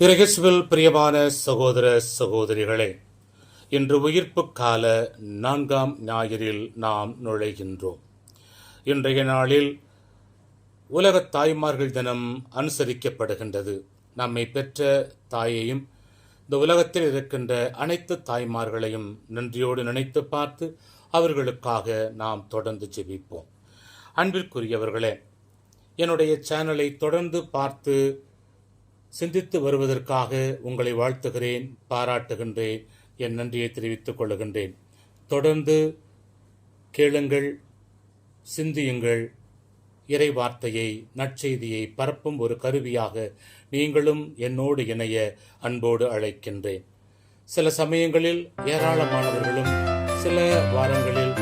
இரகசுவில் பிரியமான சகோதர சகோதரிகளே இன்று உயிர்ப்பு கால நான்காம் ஞாயிறில் நாம் நுழைகின்றோம். இன்றைய நாளில் உலகத் தாய்மார்கள் தினம் அனுசரிக்கப்படுகின்றது. நம்மை பெற்ற தாயையும் இந்த உலகத்தில் இருக்கின்ற அனைத்து தாய்மார்களையும் நன்றியோடு நினைத்து பார்த்து அவர்களுக்காக நாம் தொடர்ந்து ஜெபிப்போம். அன்பிற்குரியவர்களே என்னுடைய சேனலை தொடர்ந்து பார்த்து சிந்தித்து வருவதற்காக உங்களை வாழ்த்துகிறேன் பாராட்டுகின்றேன் என் நன்றியை தெரிவித்துக் கொள்ளுகின்றேன். தொடர்ந்து கேளுங்கள் சிந்தியுங்கள். இறை வார்த்தையை நற்செய்தியை பரப்பும் ஒரு கருவியாக நீங்களும் என்னோடு இணைய அன்போடு அழைக்கின்றேன். சில சமயங்களில் ஏராளமானவர்களும் சில வாரங்களில்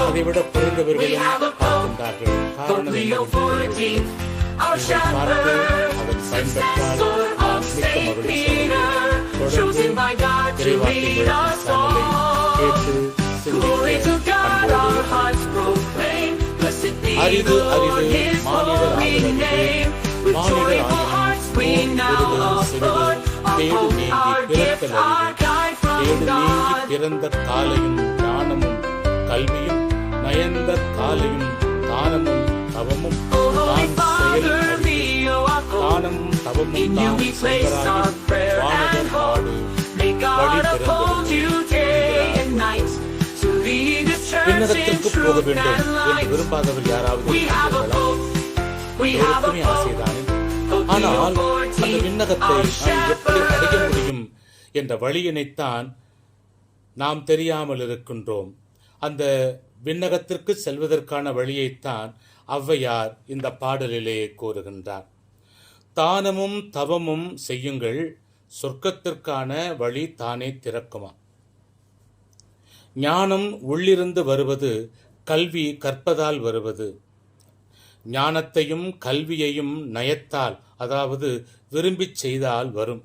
அதைவிட குறைந்தவர்களும் பார்க்கின்றார்கள் காரணம் என்னவென்று நீங்கள் பார்த்து அதை பயன்பெற்றால் மிக்க மகிழ்ச்சி தொடர்ந்து இறைவார்த்தை கேட்டு சிந்தித்து அன்போடு அரிது அரிது மானிடர் ஆதரவு மானிடர் ஆதரவு தேடு நீங்கி பிறத்தல் அரிது தேடு நீங்கி பிறந்த காலையும் ஞானமும் கல்வியும் நயந்த காலையும் தானமும் தவமும் தான் செயல் தவமும் விண்ணகத்திற்கு போக வேண்டும் என்று விரும்பாதவர் யாராவது? எல்லோருக்குமே ஆசைதானே ஆனால் அந்த விண்ணகத்தை நாம் எப்படி அடைய முடியும் என்ற வழியினைத்தான் நாம் தெரியாமல் இருக்கின்றோம். அந்த விண்ணகத்திற்கு செல்வதற்கான வழியைத்தான் ஔவையார் இந்த பாடலிலே கூறுகின்றார். தானமும் தவமும் செய்யுங்கள் சொர்க்கத்திற்கான வழி தானே திறக்குமா? ஞானம் உள்ளிருந்து வருவது கல்வி கற்பதால் வருவது. ஞானத்தையும் கல்வியையும் நயத்தால் அதாவது விரும்பிச் செய்தால் வரும்.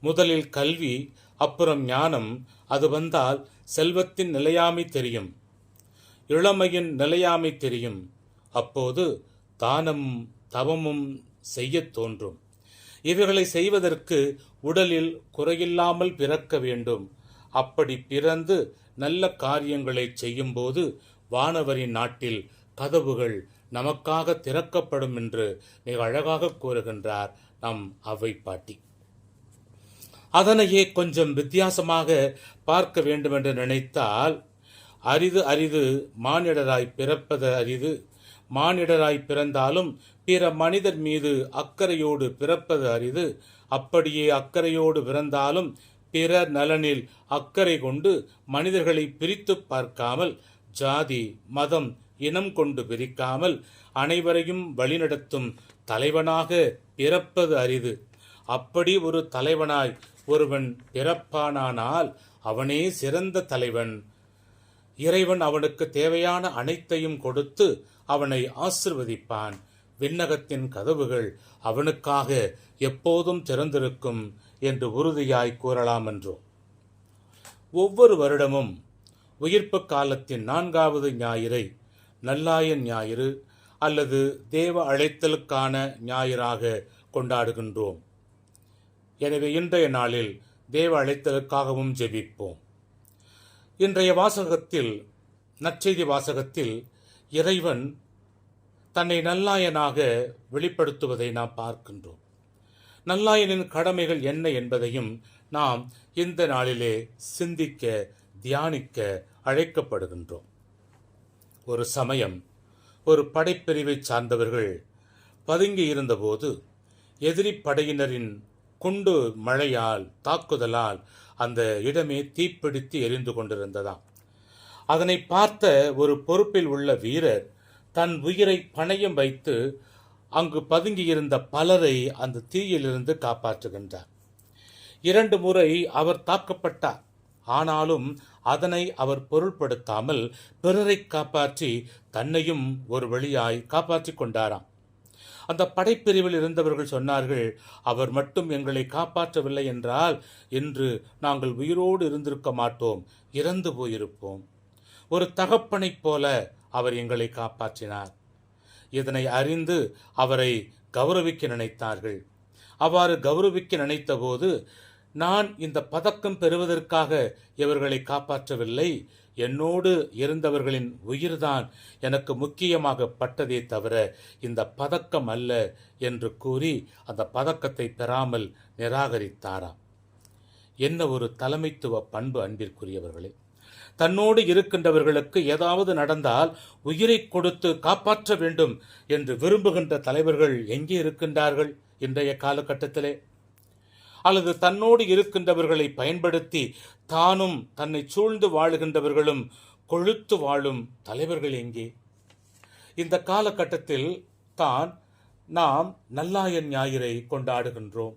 முதலில் கல்வி அப்புறம் ஞானம் அது வந்தால் செல்வத்தின் நிலையாமை தெரியும். இளமையின் நிலையாமை தெரியும். அப்போது தானமும் தவமும் செய்யத் தோன்றும். இவைகளை செய்வதற்கு உடலில் குறையில்லாமல் பிறக்க வேண்டும். அப்படி பிறந்து நல்ல காரியங்களை செய்யும்போது வானவரின் நாட்டில் கதவுகள் நமக்காக திறக்கப்படும் என்று மிக அழகாக கூறுகின்றார் நம் அவை பாட்டி அதனையே கொஞ்சம் வித்தியாசமாக பார்க்க வேண்டும் என்று நினைத்தால் அரிது அரிது மானிடராய் பிறப்பது அரிது மானிடராய் பிறந்தாலும் பிற மனிதர் மீது அக்கறையோடு பிறப்பது அரிது. அப்படியே அக்கறையோடு பிறந்தாலும் பிற நலனில் அக்கறை கொண்டு மனிதர்களை பிரித்து பார்க்காமல் ஜாதி மதம் இனம் கொண்டு பிரிக்காமல் அனைவரையும் வழிநடத்தும் தலைவனாக பிறப்பது அரிது. அப்படி ஒரு தலைவனாய் ஒருவன் பிறப்பானானால் அவனே சிறந்த தலைவன். இறைவன் அவனுக்கு தேவையான அனைத்தையும் கொடுத்து அவனை ஆசிர்வதிப்பான். விண்ணகத்தின் கதவுகள் அவனுக்காக எப்போதும் திறந்திருக்கும் என்று உறுதியாய் கூறலாம் என்றோ ஒவ்வொரு வருடமும் உயிர்ப்பு காலத்தின் நான்காவது ஞாயிறை நல்லாயன் ஞாயிறு அல்லது தேவ அழைத்தலுக்கான ஞாயிறாக கொண்டாடுகின்றோம். எனவே இன்றைய நாளில் தேவ அழைத்தலுக்காகவும் ஜெபிப்போம். இன்றைய வாசகத்தில் நற்செய்தி வாசகத்தில் இறைவன் தன்னை நல்லாயனாக வெளிப்படுத்துவதை நாம் பார்க்கின்றோம். நல்லாயனின் கடமைகள் என்ன என்பதையும் நாம் இந்த நாளிலே சிந்திக்க தியானிக்க அழைக்கப்படுகின்றோம். ஒரு சமயம் ஒரு படைப்பிரிவை சார்ந்தவர்கள் பதுங்கி இருந்தபோது எதிரி படையினரின் குண்டு மழையால் தாக்குதலால் அந்த இடமே தீப்பிடித்து எரிந்து கொண்டிருந்ததாம். அதனை பார்த்த ஒரு பொறுப்பில் உள்ள வீரர் தன் உயிரை பணயம் வைத்து அங்கு பதுங்கியிருந்த பலரை அந்த தீயிலிருந்து காப்பாற்றுகின்றார். இரண்டு முறை அவர் தாக்கப்பட்டார். ஆனாலும் அதனை அவர் பொருள்படுத்தாமல் பிறரை காப்பாற்றி தன்னையும் ஒரு வழியாய் காப்பாற்றிக் கொண்டாராம். அந்த படைப்பிரிவில் இருந்தவர்கள் சொன்னார்கள் அவர் மட்டும் எங்களை காப்பாற்றவில்லை என்றால் இன்று நாங்கள் உயிரோடு இருந்திருக்க மாட்டோம் இறந்து போயிருப்போம். ஒரு தகப்பனைப் போல அவர் எங்களை காப்பாற்றினார். இதனை அறிந்து அவரை கௌரவிக்க நினைத்தார்கள். அவ்வாறு கௌரவிக்க நினைத்தபோது நான் இந்த பதக்கம் பெறுவதற்காக இவர்களை காப்பாற்றவில்லை. என்னோடு இருந்தவர்களின் உயிர்தான் எனக்கு முக்கியமாக பட்டதே தவிர இந்த பதக்கம் அல்ல என்று கூறி அந்த பதக்கத்தை பெறாமல் நிராகரித்தாராம். என்ன ஒரு தலைமைத்துவ பண்பு அன்பிற்குரியவர்களே. தன்னோடு இருக்கின்றவர்களுக்கு ஏதாவது நடந்தால் உயிரை கொடுத்து காப்பாற்ற வேண்டும் என்று விரும்புகின்ற தலைவர்கள் எங்கே இருக்கின்றார்கள் இன்றைய காலகட்டத்திலே? அல்லது தன்னோடு இருக்கின்றவர்களை பயன்படுத்தி தானும் தன்னை சூழ்ந்து வாழுகின்றவர்களும் கொழுத்து வாழும் தலைவர்கள் எங்கே? இந்த காலகட்டத்தில் தான் நாம் நல்லாயன் ஞாயிறை கொண்டாடுகின்றோம்.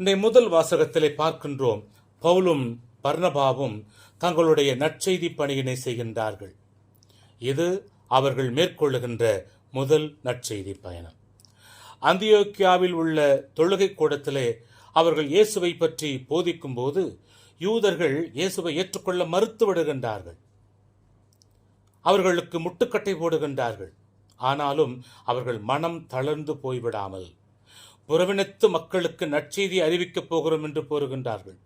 இன்றைய முதல் வாசகத்திலே பார்க்கின்றோம் பவுலும் பர்ணபாவும் தங்களுடைய நற்செய்தி பணியினை செய்கின்றார்கள். இது அவர்கள் மேற்கொள்ளுகின்ற முதல் நற்செய்தி பயணம். அந்தியோக்கியாவில் உள்ள தொழுகை கூடத்திலே அவர்கள் இயேசுவை பற்றி போதிக்கும்போது யூதர்கள் இயேசுவை ஏற்றுக்கொள்ள மறுத்து விடுகின்றார்கள். அவர்களுக்கு முட்டுக்கட்டை போடுகின்றார்கள். ஆனாலும் அவர்கள் மனம் தளர்ந்து போய்விடாமல் புறவினத்து மக்களுக்கு நற்செய்தி அறிவிக்கப் போகிறோம் என்று கூறுகின்றார்கள்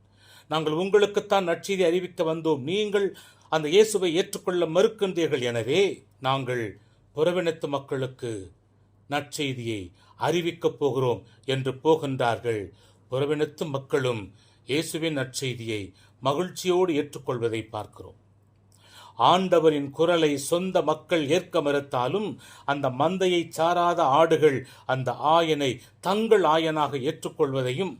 நாங்கள் உங்களுக்குத்தான் நற்செய்தி அறிவிக்க வந்தோம். நீங்கள் அந்த இயேசுவை ஏற்றுக்கொள்ள மறுக்கின்றீர்கள். எனவே நாங்கள் புறவினத்து மக்களுக்கு நற்செய்தியை அறிவிக்கப் போகிறோம் என்று போகின்றார்கள். புறவினத்து மக்களும் இயேசுவின் நற்செய்தியை மகிழ்ச்சியோடு ஏற்றுக்கொள்வதை பார்க்கிறோம். ஆண்டவரின் குரலை சொந்த மக்கள் ஏற்க மறுத்தாலும் அந்த மந்தையை சாராத ஆடுகள் அந்த ஆயனை தங்கள் ஆயனாக ஏற்றுக்கொள்வதையும்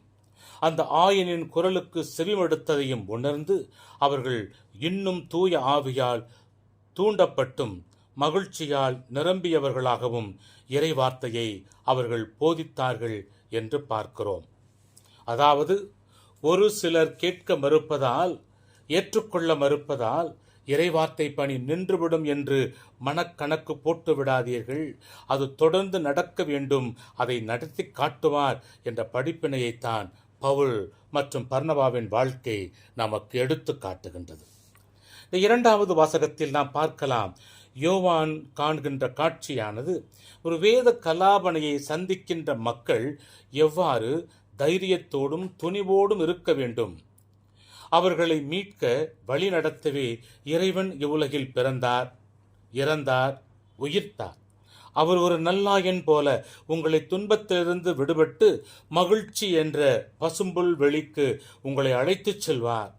அந்த ஆயனின் குரலுக்கு செவிமடுத்ததையும் உணர்ந்து அவர்கள் இன்னும் தூய ஆவியால் தூண்டப்பட்டும் மகிழ்ச்சியால் நிரம்பியவர்களாகவும் இறைவார்த்தையை அவர்கள் போதித்தார்கள் என்று பார்க்கிறோம். அதாவது ஒரு சிலர் கேட்க மறுப்பதால் ஏற்றுக்கொள்ள மறுப்பதால் இறைவார்த்தை பணி நின்றுவிடும் என்று மனக்கணக்கு போட்டு விடாதீர்கள். அது தொடர்ந்து நடக்க வேண்டும் அதை நடத்தி காட்டுவார் என்ற படிப்பினையைத்தான் பவுல் மற்றும் பர்ணபாவின் வாழ்க்கை நமக்கு எடுத்து காட்டுகின்றது. இந்த இரண்டாவது வாசகத்தில் நாம் பார்க்கலாம். யோவான் காண்கின்ற காட்சியானது ஒரு வேத கலாபனையை சந்திக்கின்ற மக்கள் எவ்வாறு தைரியத்தோடும் துணிவோடும் இருக்க வேண்டும்? அவர்களை மீட்க வழிநடத்தவே இறைவன் இவ்வுலகில் பிறந்தார் இறந்தார் உயிர்த்தார். அவர் ஒரு நல்லாயன் போல உங்களை துன்பத்திலிருந்து விடுபட்டு மகிழ்ச்சி என்ற பசும்புல் வெளிக்கு உங்களை அழைத்துச் செல்வார்.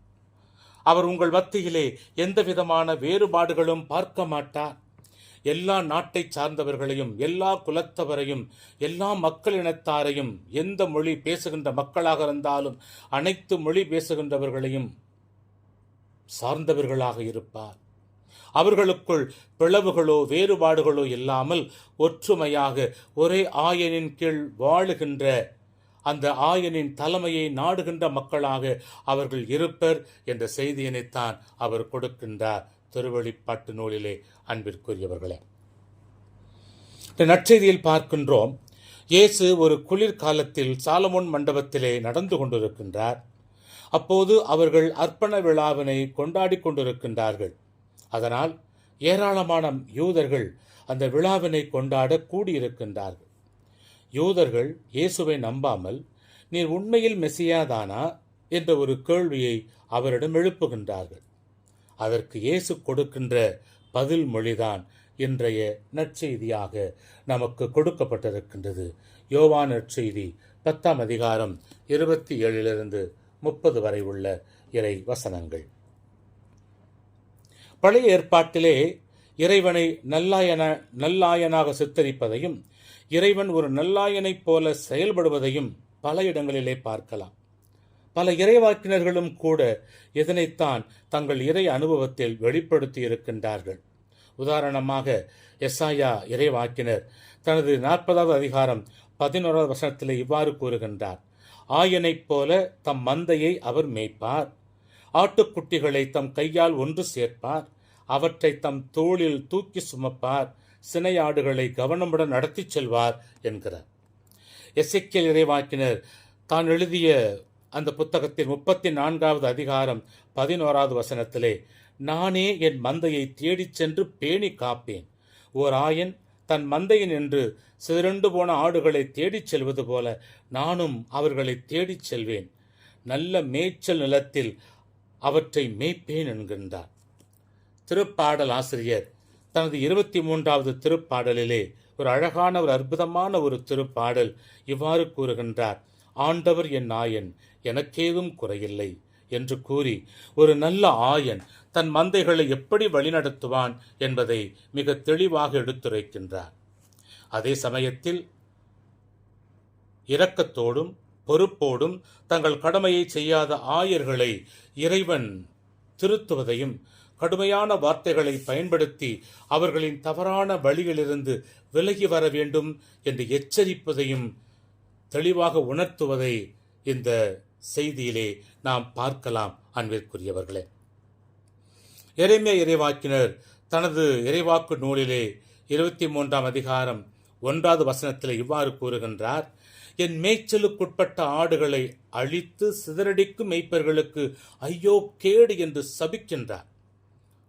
அவர் உங்கள் மத்தியிலே எந்த விதமான வேறுபாடுகளும் பார்க்க மாட்டார். எல்லா நாட்டை சார்ந்தவர்களையும் எல்லா குலத்தவரையும் எல்லா மக்களினத்தாரையும் எந்த மொழி பேசுகின்ற மக்களாக இருந்தாலும் அனைத்து மொழி பேசுகின்றவர்களையும் சார்ந்தவர்களாக இருப்பார். அவர்களுக்குள் பிளவுகளோ வேறுபாடுகளோ இல்லாமல் ஒற்றுமையாக ஒரே ஆயனின் கீழ் வாழுகின்ற அந்த ஆயனின் தலைமையை நாடுகின்ற மக்களாக அவர்கள் இருப்பர் என்ற செய்தியினைத்தான் அவர் கொடுக்கின்றார். திருவழிப்பாட்டு நூலிலே அன்பிற்குரியவர்களே இந்த நற்செய்தியில் பார்க்கின்றோம் இயேசு ஒரு குளிர்காலத்தில் சாலமோன் மண்டபத்திலே நடந்து கொண்டிருக்கின்றார். அப்போது அவர்கள் அர்ப்பண விழாவினை கொண்டாடி கொண்டிருக்கின்றார்கள். அதனால் ஏராளமான யூதர்கள் அந்த விழாவினை கொண்டாட கூடியிருக்கின்றார்கள். யூதர்கள் இயேசுவை நம்பாமல் நீர் உண்மையில் மெசியாதானா? என்ற ஒரு கேள்வியை அவரிடம் எழுப்புகின்றார்கள். அதற்கு இயேசு கொடுக்கின்ற பதில் மொழிதான் இன்றைய நற்செய்தியாக நமக்கு கொடுக்கப்பட்டிருக்கின்றது. யோவான் நற்செய்தி பத்தாம் அதிகாரம் இருபத்தி ஏழிலிருந்து முப்பது வரை உள்ள இறை வசனங்கள் பழைய ஏற்பாட்டிலே இறைவனை நல்லாயன நல்லாயனாக சித்தரிப்பதையும் இறைவன் ஒரு நல்லாயனைப் போல செயல்படுவதையும் பல இடங்களிலே பார்க்கலாம். பல இறைவாக்கினர்களும் கூட இதனைத்தான் தங்கள் இறை அனுபவத்தில் வெளிப்படுத்தி இருக்கின்றார்கள். உதாரணமாக எஸ்ஐயா இறைவாக்கினர் தனது நாற்பதாவது அதிகாரம் பதினோராவது வசனத்தில் இவ்வாறு கூறுகின்றார் ஆயனைப் போல தம் மந்தையை அவர் மேய்ப்பார். ஆட்டுக்குட்டிகளை தம் கையால் ஒன்று சேர்ப்பார். அவற்றை தம் தோளில் தூக்கி சுமப்பார். சினையாடுகளை கவனமுடன் நடத்திச் செல்வார் என்கிறார். எசைக்கியல் இறைவாக்கினர் தான் எழுதிய அந்த புத்தகத்தின் முப்பத்தி நான்காவது அதிகாரம் பதினோராவது வசனத்திலே நானே என் மந்தையை தேடிச் சென்று பேணி காப்பேன். ஓர் ஆயன் தன் மந்தையின் என்று சிதறண்டு போன ஆடுகளை தேடிச் செல்வது போல நானும் அவர்களை தேடிச் செல்வேன். நல்ல மேய்ச்சல் நிலத்தில் அவற்றை மேய்ப்பேன் என்கின்றார். திருப்பாடல் ஆசிரியர் தனது இருபத்தி மூன்றாவது திருப்பாடலிலே ஒரு அழகான ஒரு அற்புதமான ஒரு திருப்பாடல் இவ்வாறு கூறுகின்றார். ஆண்டவர் என் நாயன் எனக்கேதும் குறையில்லை என்று கூறி ஒரு நல்ல ஆயன் தன் மந்தைகளை எப்படி வழிநடத்துவான் என்பதை மிக தெளிவாக எடுத்துரைக்கின்றார். அதே சமயத்தில் இரக்கத்தோடும் பொறுப்போடும் தங்கள் கடமையை செய்யாத ஆயர்களை இறைவன் திருத்துவதையும் கடுமையான வார்த்தைகளை பயன்படுத்தி அவர்களின் தவறான வழியிலிருந்து விலகி வர வேண்டும் என்று எச்சரிப்பதையும் தெளிவாக உணர்த்துவதை இந்த செய்தியிலே நாம் பார்க்கலாம் அன்பிற்குரியவர்களே. இறைமைய இறைவாக்கினர் தனது இறைவாக்கு நூலிலே இருபத்தி மூன்றாம் அதிகாரம் ஒன்றாவது வசனத்தில் இவ்வாறு கூறுகின்றார் என் மேய்ச்சலுக்குட்பட்ட ஆடுகளை அழித்து சிதறடிக்கும் மெய்ப்பர்களுக்கு ஐயோ கேடு என்று சபிக்கின்றார்.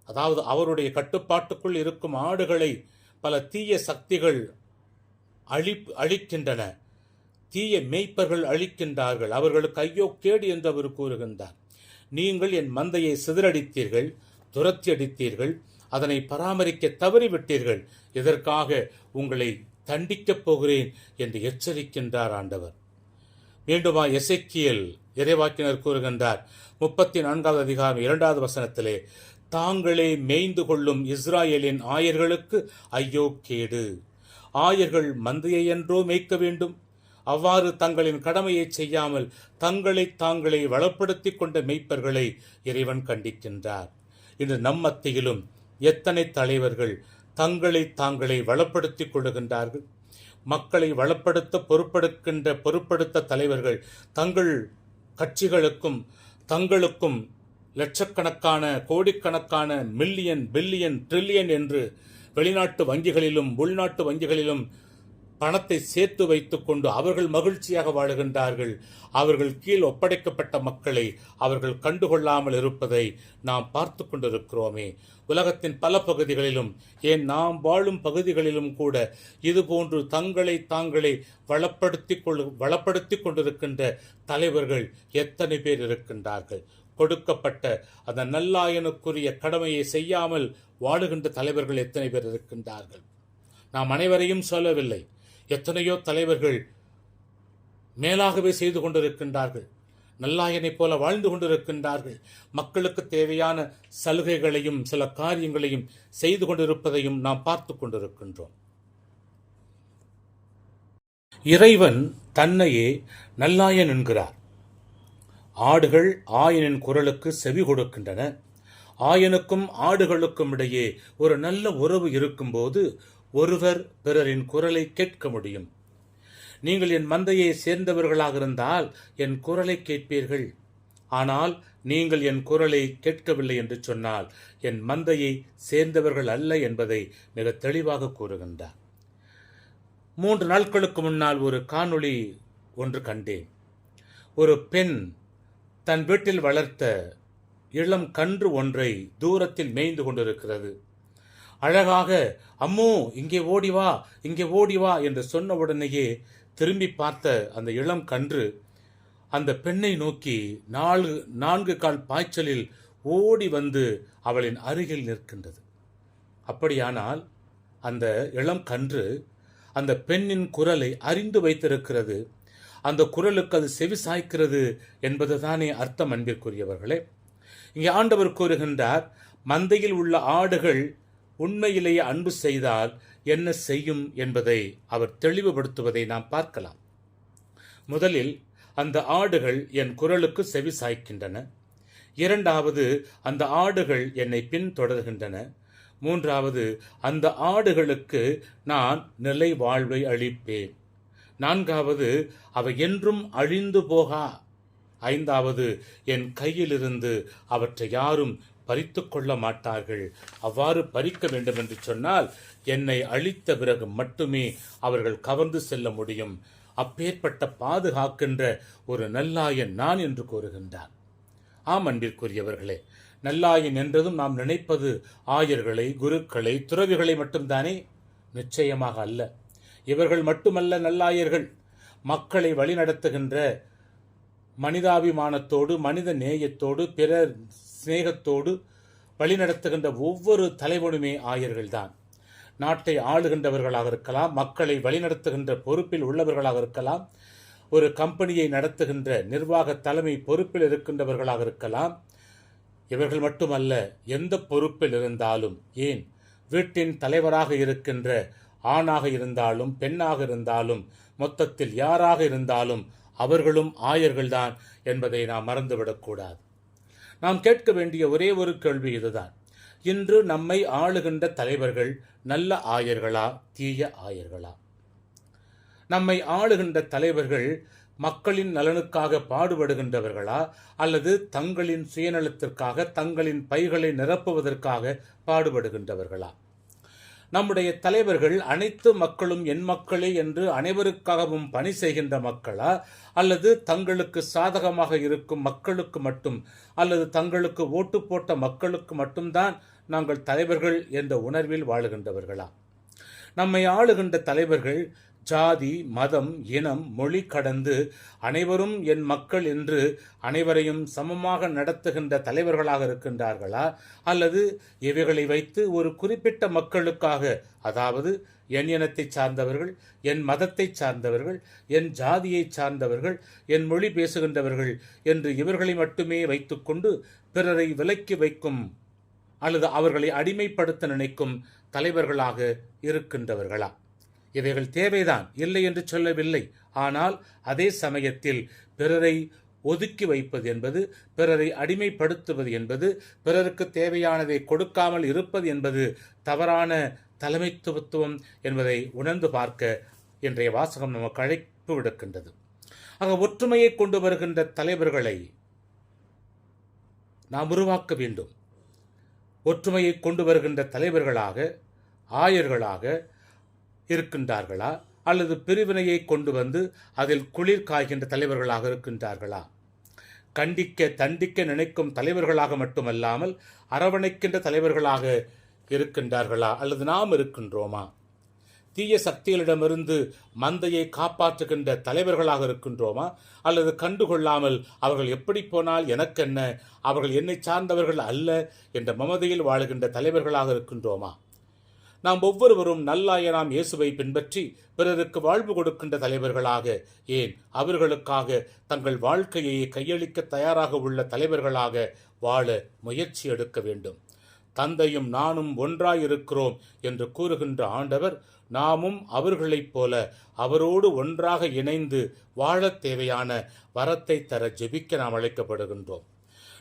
அதாவது அவருடைய கட்டுப்பாட்டுக்குள் இருக்கும் ஆடுகளை பல தீய சக்திகள் அழி அழிக்கின்றன. தீய மேய்ப்பர்கள் அழிக்கின்றார்கள். அவர்களுக்கு ஐயோ கேடு என்று அவர் கூறுகின்றார். நீங்கள் என் மந்தையை சிதறடித்தீர்கள் துரத்தி அடித்தீர்கள் அதனை பராமரிக்க தவறிவிட்டீர்கள். இதற்காக உங்களை தண்டிக்கப் போகிறேன் என்று எச்சரிக்கின்றார் ஆண்டவர். மீண்டுமா எசைக்கியல் இறைவாக்கினர் கூறுகின்றார் முப்பத்தி நான்காவது அதிகாரம் இரண்டாவது வசனத்திலே தாங்களே மேய்ந்து கொள்ளும் இஸ்ராயேலின் ஆயர்களுக்கு ஐயோ கேடு. ஆயர்கள் மந்தையை என்றோ மேய்க்க வேண்டும். அவ்வாறு தங்களின் கடமையை செய்யாமல் தங்களை தாங்களே வளப்படுத்திக் கொண்ட மெய்ப்பர்களை இறைவன் கண்டிக்கின்றார். இன்று நம் மத்தியிலும் எத்தனை தலைவர்கள் தங்களை தாங்களே வளப்படுத்திக் கொள்ளுகின்றார்கள். மக்களை வளப்படுத்த பொறுப்படுக்கின்ற பொறுப்படுத்த தலைவர்கள் தங்கள் கட்சிகளுக்கும் தங்களுக்கும் லட்சக்கணக்கான கோடிக்கணக்கான மில்லியன் பில்லியன் ட்ரில்லியன் என்று வெளிநாட்டு வங்கிகளிலும் உள்நாட்டு வங்கிகளிலும் பணத்தை சேர்த்து வைத்துக்கொண்டு அவர்கள் மகிழ்ச்சியாக வாழுகின்றார்கள். அவர்கள் கீழ் ஒப்படைக்கப்பட்ட மக்களை அவர்கள் கண்டுகொள்ளாமல் இருப்பதை நாம் பார்த்து கொண்டிருக்கிறோமே. உலகத்தின் பல பகுதிகளிலும் ஏன் நாம் வாழும் பகுதிகளிலும் கூட இதுபோன்று தங்களை தாங்களே வளப்படுத்தி கொள் வளப்படுத்தி கொண்டிருக்கின்ற தலைவர்கள் எத்தனை பேர் இருக்கின்றார்கள்? கொடுக்கப்பட்ட அந்த நல்லாயனுக்குரிய கடமையை செய்யாமல் வாழுகின்ற தலைவர்கள் எத்தனை பேர் இருக்கின்றார்கள்? நாம் அனைவரையும் சொல்லவில்லை. எத்தனையோ தலைவர்கள் மேலாகவே செய்து கொண்டிருக்கின்றார்கள். நல்லாயனைப் போல வாழ்ந்து கொண்டிருக்கின்றார்கள். மக்களுக்கு தேவையான சலுகைகளையும் சில காரியங்களையும் செய்து கொண்டிருப்பதையும் நாம் பார்த்து கொண்டிருக்கின்றோம். இறைவன் தன்னையே நல்லாயன் என்கிறார். ஆடுகள் ஆயனின் குரலுக்கு செவி கொடுக்கின்றன. ஆயனுக்கும் ஆடுகளுக்கும் இடையே ஒரு நல்ல உறவு இருக்கும்போது ஒருவர் பிறரின் குரலை கேட்க முடியும். நீங்கள் என் மந்தையை சேர்ந்தவர்களாக இருந்தால் என் குரலை கேட்பீர்கள். ஆனால் நீங்கள் என் குரலை கேட்கவில்லை என்று சொன்னால் என் மந்தையை சேர்ந்தவர்கள் அல்ல என்பதை மிக தெளிவாக கூறுகின்றார். மூன்று நாட்களுக்கு முன்னால் ஒரு காணொளி ஒன்று கண்டேன். ஒரு பெண் தன் வீட்டில் வளர்த்த இளம் கன்று ஒன்றை தூரத்தில் மேய்ந்து கொண்டிருக்கிறது. அழகாக அம்மோ இங்கே ஓடி வா இங்கே ஓடி வா என்று சொன்ன உடனேயே திரும்பி பார்த்த அந்த இளம் கன்று அந்த பெண்ணை நோக்கி நாலு நான்கு கால் பாய்ச்சலில் ஓடி வந்து அவளின் அருகில் நிற்கின்றது. அப்படியானால் அந்த இளம் கன்று அந்த பெண்ணின் குரலை அறிந்து வைத்திருக்கிறது. அந்த குரலுக்கு அது செவி சாய்க்கிறது என்பதுதானே அர்த்தம் அன்பிற்குரியவர்களே. இங்கே ஆண்டவர் கூறுகின்றார் மந்தையில் உள்ள ஆடுகள் உண்மையிலேயே அன்பு செய்தால் என்ன செய்யும் என்பதை அவர் தெளிவுபடுத்துவதை நாம் பார்க்கலாம். முதலில் அந்த ஆடுகள் என் குரலுக்கு செவி சாய்க்கின்றன. இரண்டாவது அந்த ஆடுகள் என்னை பின்தொடர்கின்றன மூன்றாவது அந்த ஆடுகளுக்கு நான் நிலை வாழ்வை அளிப்பேன். நான்காவது அவை என்றும் அழிந்து போகா. ஐந்தாவது என் கையிலிருந்து அவற்றை யாரும் பறித்து கொள்ள மாட்டார்கள் அவ்வாறு பறிக்க வேண்டும் என்று சொன்னால் என்னை அழித்த பிறகு மட்டுமே அவர்கள் கவர்ந்து செல்ல முடியும். அப்பேற்பட்ட பாதுகாக்கின்ற ஒரு நல்லாயன் நான் என்று கூறுகின்றார். ஆம் அன்பிற்குரியவர்களே நல்லாயன் என்றதும் நாம் நினைப்பது ஆயர்களை குருக்களை துறவிகளை மட்டும்தானே? நிச்சயமாக அல்ல. இவர்கள் மட்டுமல்ல நல்லாயர்கள். மக்களை வழிநடத்துகின்ற மனிதாபிமானத்தோடு மனித நேயத்தோடு பிறர் சிநேகத்தோடு வழிநடத்துகின்ற ஒவ்வொரு தலைவனுமே ஆயர்கள்தான். நாட்டை ஆளுகின்றவர்களாக இருக்கலாம் மக்களை வழிநடத்துகின்ற பொறுப்பில் உள்ளவர்களாக இருக்கலாம் ஒரு கம்பெனியை நடத்துகின்ற நிர்வாக தலைமை பொறுப்பில் இருக்கின்றவர்களாக இருக்கலாம். இவர்கள் மட்டுமல்ல எந்த பொறுப்பில் இருந்தாலும் ஏன்? வீட்டின் தலைவராக இருக்கின்ற ஆணாக இருந்தாலும் பெண்ணாக இருந்தாலும் மொத்தத்தில் யாராக இருந்தாலும் அவர்களும் ஆயர்கள்தான் என்பதை நாம் மறந்துவிடக்கூடாது. நாம் கேட்க வேண்டிய ஒரே ஒரு கேள்வி இதுதான். இன்று நம்மை ஆளுகின்ற தலைவர்கள் நல்ல ஆயர்களா தீய ஆயர்களா? நம்மை ஆளுகின்ற தலைவர்கள் மக்களின் நலனுக்காக பாடுபடுகின்றவர்களா? அல்லது தங்களின் சுயநலத்திற்காக தங்களின் பைகளை நிரப்புவதற்காக பாடுபடுகின்றவர்களா? நம்முடைய தலைவர்கள் அனைத்து மக்களும் என் மக்களே என்று அனைவருக்காகவும் பணி செய்கின்ற மக்களா? அல்லது தங்களுக்கு சாதகமாக இருக்கும் மக்களுக்கு மட்டும் அல்லது தங்களுக்கு ஓட்டு போட்ட மக்களுக்கு மட்டும்தான் நாங்கள் தலைவர்கள் என்ற உணர்வில் வாழுகின்றவர்களா? நம்மை ஆளுகின்ற தலைவர்கள் ஜாதி மதம் இனம் மொழி கடந்து அனைவரும் என் மக்கள் என்று அனைவரையும் சமமாக நடத்துகின்ற தலைவர்களாக இருக்கின்றார்களா? அல்லது இவைகளை வைத்து ஒரு குறிப்பிட்ட மக்களுக்காக அதாவது என் இனத்தை சார்ந்தவர்கள் என் மதத்தை சார்ந்தவர்கள் என் ஜாதியை சார்ந்தவர்கள் என் மொழி பேசுகின்றவர்கள் என்று இவர்களை மட்டுமே வைத்துக்கொண்டு பிறரை விலக்கி வைக்கும் அல்லது அவர்களை அடிமைப்படுத்த நினைக்கும் தலைவர்களாக இருக்கின்றவர்களா? இவைகள் தேவைதான் இல்லை என்று சொல்லவில்லை. ஆனால் அதே சமயத்தில் பிறரை ஒதுக்கி வைப்பது என்பது பிறரை அடிமைப்படுத்துவது என்பது பிறருக்கு தேவையானதை கொடுக்காமல் இருப்பது என்பது தவறான தலைமைத்துவத்துவம் என்பதை உணர்ந்து பார்க்க இன்றைய வாசகம் நமக்கு அழைப்பு விடுக்கின்றது. ஆக ஒற்றுமையை கொண்டு வருகின்ற தலைவர்களை நாம் உருவாக்க வேண்டும். ஒற்றுமையை கொண்டு வருகின்ற தலைவர்களாக ஆயர்களாக இருக்கின்றார்களா? அல்லது பிரிவினையை கொண்டு வந்து அதில் குளிர் காய்கின்ற தலைவர்களாக இருக்கின்றார்களா? கண்டிக்க தண்டிக்க நினைக்கும் தலைவர்களாக மட்டுமல்லாமல் அரவணைக்கின்ற தலைவர்களாக இருக்கின்றார்களா? அல்லது நாம் இருக்கின்றோமா? தீய சக்திகளிடமிருந்து மந்தையை காப்பாற்றுகின்ற தலைவர்களாக இருக்கின்றோமா? அல்லது கண்டுகொள்ளாமல் அவர்கள் எப்படி போனால் எனக்கென்ன? அவர்கள் என்னை சார்ந்தவர்கள் அல்ல என்ற மமதையில் வாழுகின்ற தலைவர்களாக இருக்கின்றோமா? நாம் ஒவ்வொருவரும் நல்லாயனாம் இயேசுவை பின்பற்றி பிறருக்கு வாழ்வு கொடுக்கின்ற தலைவர்களாக ஏன்? அவர்களுக்காக தங்கள் வாழ்க்கையை கையளிக்க தயாராக உள்ள தலைவர்களாக வாழ முயற்சி எடுக்க வேண்டும். தந்தையும் நானும் ஒன்றாயிருக்கிறோம் என்று கூறுகின்ற ஆண்டவர் நாமும் அவர்களைப் போல அவரோடு ஒன்றாக இணைந்து வாழத் தேவையான வரத்தை தர ஜெபிக்க நாம் அழைக்கப்படுகின்றோம்.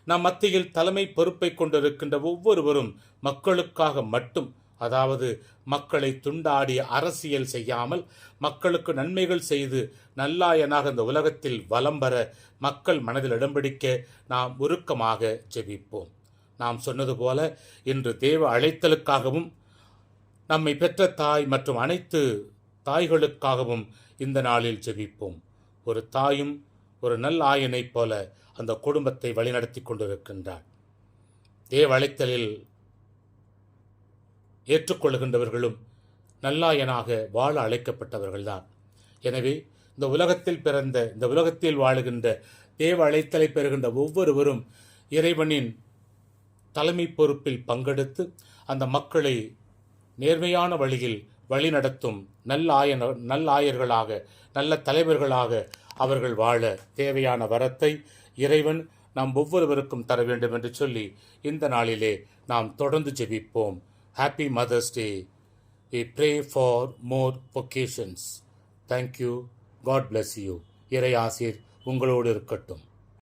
நம் மத்தியில் தலைமை பொறுப்பை கொண்டிருக்கின்ற ஒவ்வொருவரும் மக்களுக்காக மட்டும் அதாவது மக்களை துண்டாடி அரசியல் செய்யாமல் மக்களுக்கு நன்மைகள் செய்து நல்லாயனாக இந்த உலகத்தில் வலம் வர மக்கள் மனதில் இடம் பிடிக்க நாம் உருக்கமாக ஜெபிப்போம். நாம் சொன்னது போல இன்று தேவ அழைத்தலுக்காகவும் நம்மை பெற்ற தாய் மற்றும் அனைத்து தாய்களுக்காகவும் இந்த நாளில் ஜெபிப்போம். ஒரு தாயும் ஒரு நல் ஆயனைப் போல அந்த குடும்பத்தை வழிநடத்தி கொண்டிருக்கின்றார். தேவ அழைத்தலில் ஏற்றுக்கொள்கின்றவர்களும் நல்லாயனாக வாழ அழைக்கப்பட்டவர்கள்தான். எனவே இந்த உலகத்தில் பிறந்த இந்த உலகத்தில் வாழுகின்ற தேவ அழைத்தலை பெறுகின்ற ஒவ்வொருவரும் இறைவனின் தலைமை பொறுப்பில் பங்கெடுத்து அந்த மக்களை நேர்மையான வழியில் வழிநடத்தும் நல்லாயன நல்லாயர்களாக நல்ல தலைவர்களாக அவர்கள் வாழ தேவையான வரத்தை இறைவன் நாம் ஒவ்வொருவருக்கும் தர வேண்டும் என்று சொல்லி இந்த நாளிலே நாம் தொடர்ந்து ஜெபிப்போம். Happy mothers day we pray for more vocations thank you God bless you இறை ஆசிர் உங்களோடு இருக்கட்டும்